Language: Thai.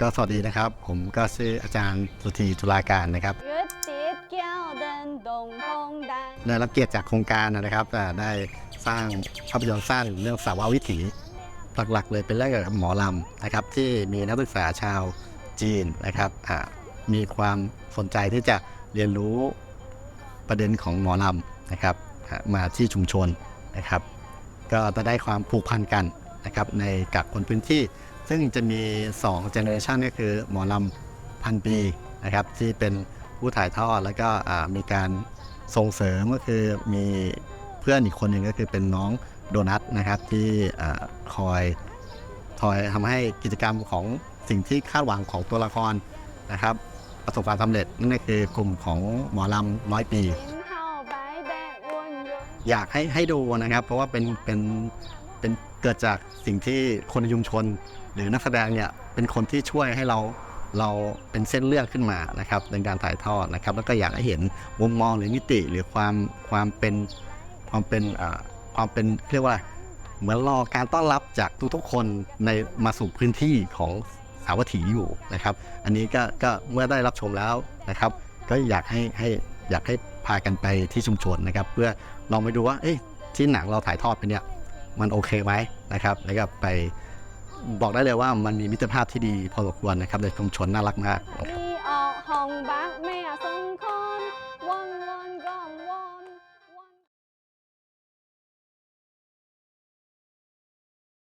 ก็สวัสดีนะครับ ผมก็ชื่ออาจารย์สุธีจุลาการนะครับได้รับเกียรติจากโครงการนะครับได้สร้างภาพยนตร์สั้นเรื่องสาววิถีหลักๆ เลยเป็นเรื่องกกับหมอลำนะครับ ที่มีนักศึกษาชาวจีนนะครับมีความสนใจที่จะเรียนรู้ประเด็นของหมอลำนะครับมาที่ชุมชนนะครับ ก็จะได้ความผูกพันกันนะครับในกับคนพื้นที่ ซึ่งจะมี2เจเนอเรชันก็คือหมอลำพันปีนะครับที่เป็นผู้ถ่ายทอดแล้วก็มีการส่งเสริมก็คือมีเพื่อนอีกคนหนึ่งก็คือเป็นน้องโดนัทนะครับที่คอยคอยทำให้กิจกรรมของสิ่งที่คาดหวังของตัวละครนะครับ ประสบความสำเร็จนั่นก็คือกลุ่มของหมอลำร้อยปี อยากให้ให้ดูนะครับ เพราะว่าเป็นเป็น เป็นเกิดจากสิ่งที่คนในชุมชน หรือนักแสดงเนี่ยเป็นคนที่ช่วยให้เราเราเป็นเส้นเรื่องขึ้นมานะครับในการถ่ายทอดนะครับ แล้วก็อยากให้เห็นมุมมองหรือมิติหรือความความเป็นความเป็นความเป็นเรียกว่าเหมือนรอการต้อนรับจากทุกๆคนในมาสู่พื้นที่ของสาวัตถีอยู่นะครับ อันนี้ก็ก็เมื่อได้รับชมแล้วนะครับ ก็อยากให้ให้อยากให้พากันไปที่ชุมชนนะครับ เพื่อลองไปดูว่าเอ๊ะที่หนังเราถ่ายทอดไปเนี่ย มันโอเคไหมนะครับ แล้วก็ไปบอกได้เลยว่ามันมีมิตรภาพที่ดีพอสมควรนะครับในชุมชนน่ารักมากนะครับ 一屋红白咩啊，孙空